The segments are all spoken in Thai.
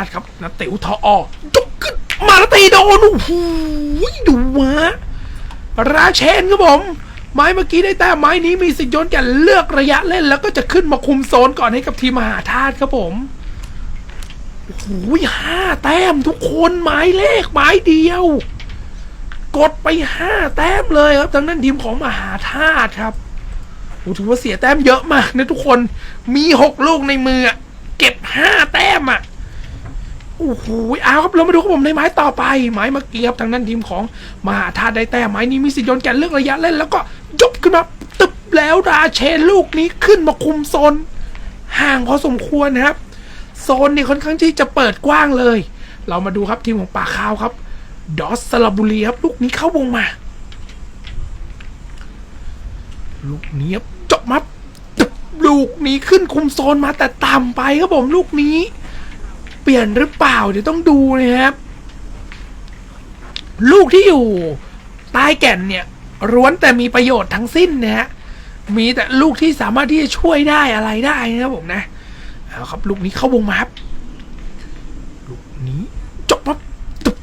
าดครับนะเต๋วทอออก็มาตีโดนโอ้โดูวะราเชนครับผมไม้เมื่อกี้ได้แต่ไม้นี้มีสิทธิ์โยนแก่เลือกระยะเล่น แล้วก็จะขึ้นมาคุมโซนก่อนให้กับทีมมหาธาตุครับผมโอ้ห้าแต้มทุกคนไม้เลขไม้เดียว กดไปห้าแต้มเลยครับทางนั้นทีมของมหาธาตุครับถือว่าเสียแต้มเยอะมากนะทุกคนมีหกลูกในมือ โอ้โหอ้าวครับเรามาดูครับผมในไม้ต่อไป ไม้มาเกียบทางนั้นทีมของมหาธาตุได้แต่ไม้นี้มีสิทธิ์โดนแกนเรื่องระยะเล่น แล้วก็ยุบขึ้นมาตึบแล้วราเชนลูกนี้ขึ้นมาคุมโซนห่างพอสมควรนะครับ โซนนี่ค่อนข้างที่จะเปิดกว้างเลย เรามาดูครับทีมของป่าคาวครับ ดอสสลาบุรีครับลูกนี้เข้าวงมา ลูกนี้จบมาบลูกนี้ขึ้นคุมโซนมาแต่ต่ำไปครับผมลูกนี้ เปลี่ยนหรือเปล่า เดี๋ยวต้องดูนะครับ ลูกที่อยู่ใต้แก่นเนี่ยร้วนแต่มีประโยชน์ทั้งสิ้นนะฮะมีแต่ลูกที่สามารถที่จะช่วยได้อะไรได้นะครับผมนะเอาครับลูกนี้เข้าวงมาครับลูกนี้จบปั๊บตุ๊บ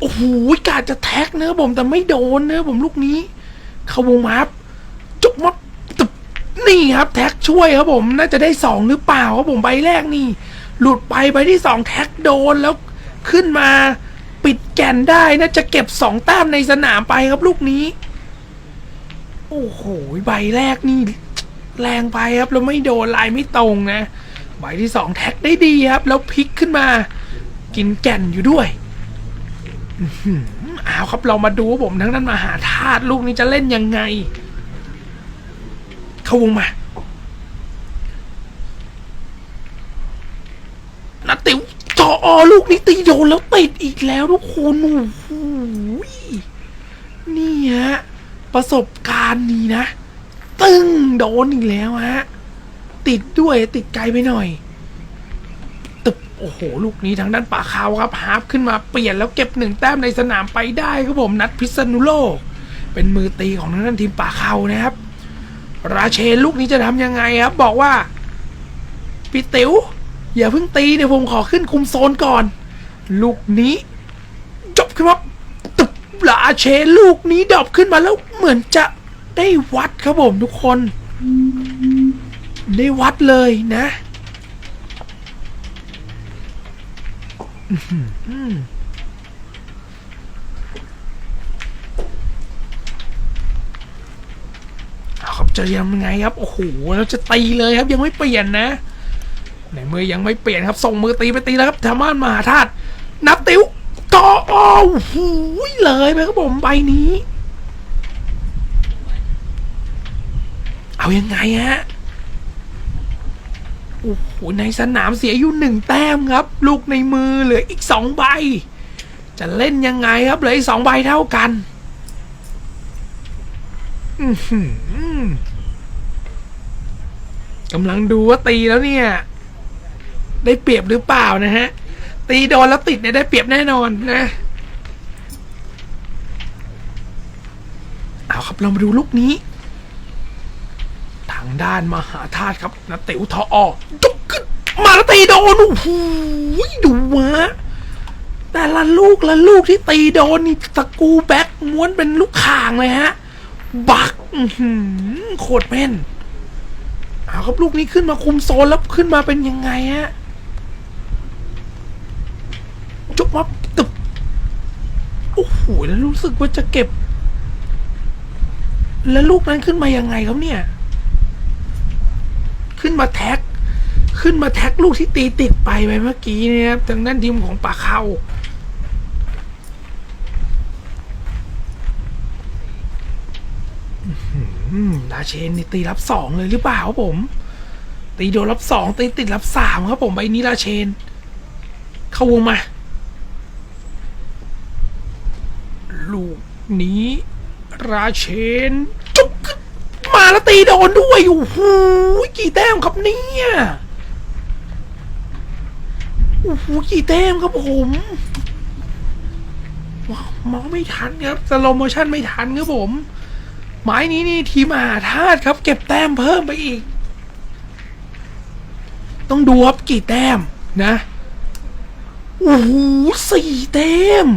โอ้โหกาจะแท็กเนื้อผมแต่ไม่โดนเนื้อผมลูกนี้ เข้าวงมาครับจบมานี่ครับแท็กช่วยครับผมน่าจะได้สองหรือเปล่าครับผมใบแรกนี่ หลุดไปไปที่สองแท็กโดนแล้วขึ้นมาปิดแกนได้นะจะเก็บสองแต้มในสนามไปครับลูกนี้ โอ้โหใบแรกนี่ แรงไปครับแล้วไม่โดนลายไม่ตรงนะใบที่สองแท็กได้ดีครับ แล้วพลิกขึ้นมา กินแก่นอยู่ด้วยเอาครับเรามาดูผมทั้งนั้นมาหาธาตุลูกนี้จะเล่นยังไง เข้าวงมา ลูกนี้ตีโยนแล้วติดอีกแล้วทุกคนโอ้โหนี่ฮะประสบการณ์นี้นะ ตึ้งโดนอีกแล้วฮะติดด้วยติดไกลไปหน่อยตึบโอ้โห ลูกนี้ทางด้านป่าขาวครับฮาร์ปขึ้นมาเปลี่ยนแล้วเก็บหนึ่งแต้มในสนามไปได้ครับผมนัดพิษณุโลก เป็นมือตีของทางด้านทีมป่าขาวนะครับ ราเชนลูกนี้จะทำยังไงครับ บอกว่าปิติว๋ว อย่าเพิ่งตีเดี๋ยวผมขอขึ้นคุมโซนก่อน ลูกนี้จบครับตึบหลาเชลูกนี้ดรอปขึ้นมาแล้วเหมือนจะได้วัดครับผมทุกคน ได้วัดเลยนะเอาครับจะยังไงครับ โอ้โหเราจะตีเลยครับยังไม่เปลี่ยนนะ ในมือยังไม่เปลี่ยนครับ ส่งมือตีไปตีแล้วครับธรรมานมหาธาตุนับติวก็โอ้โหเลยไปครับผมใบนี้ เอายังไงฮะโอ้โหในสนามเสียอยู่หนึ่งแต้มครับ ลูกในมือเหลืออีกสองใบ จะเล่นยังไงครับเหลืออีกสองใบเท่ากันกำลังดูว่าตีแล้วเนี่ย ได้เปรียบหรือเปล่านะฮะ ตีโดนแล้วติดเนี่ยได้เปรียบแน่นอนนะ เอาครับเรามาดูลูกนี้ ทางด้านมหาธาตุครับนะเต๋วทออจุกขึ้นมาตีโดนโอ้โหดูวะแต่ละลูกละลูกที่ตีโดนนี่ตะกูแบ็กม้วนเป็นลูกข่างเลยฮะ บักโคตรแม่นเอาครับลูกนี้ขึ้นมาคุมโซนแล้วขึ้นมาเป็นยังไงฮะ วับตึบโอ้โหแล้วรู้สึกว่าจะเก็บ แล้วลูกนั้นขึ้นมายังไงครับเนี่ย ขึ้นมาแท็ก ขึ้นมาแท็กลูกที่ตีติดไปไปเมื่อกี้เนะครับทางด้านดิมของปากเขาลาเชนนี่ตีรับสองเลยหรือเปล่าครับผม ตีโดนรับสองตีติดรับสามครับผมใบนี้ลาเชน เข้าวงมา นีราเชนจุกมาแล้วตีโดนด้วยโอ้โหกี่แต้มครับเนี่ยโอ้โหกี่แต้มครับผมว้าวมองไม่ทันครับสโลโมชั่นไม่ทันครับผมไม้นี้นี่ทีมอาธาตครับ เก็บแต้มเพิ่มไปอีก ต้องดูครับกี่แต้มนะโอ้โหสี่แต้ม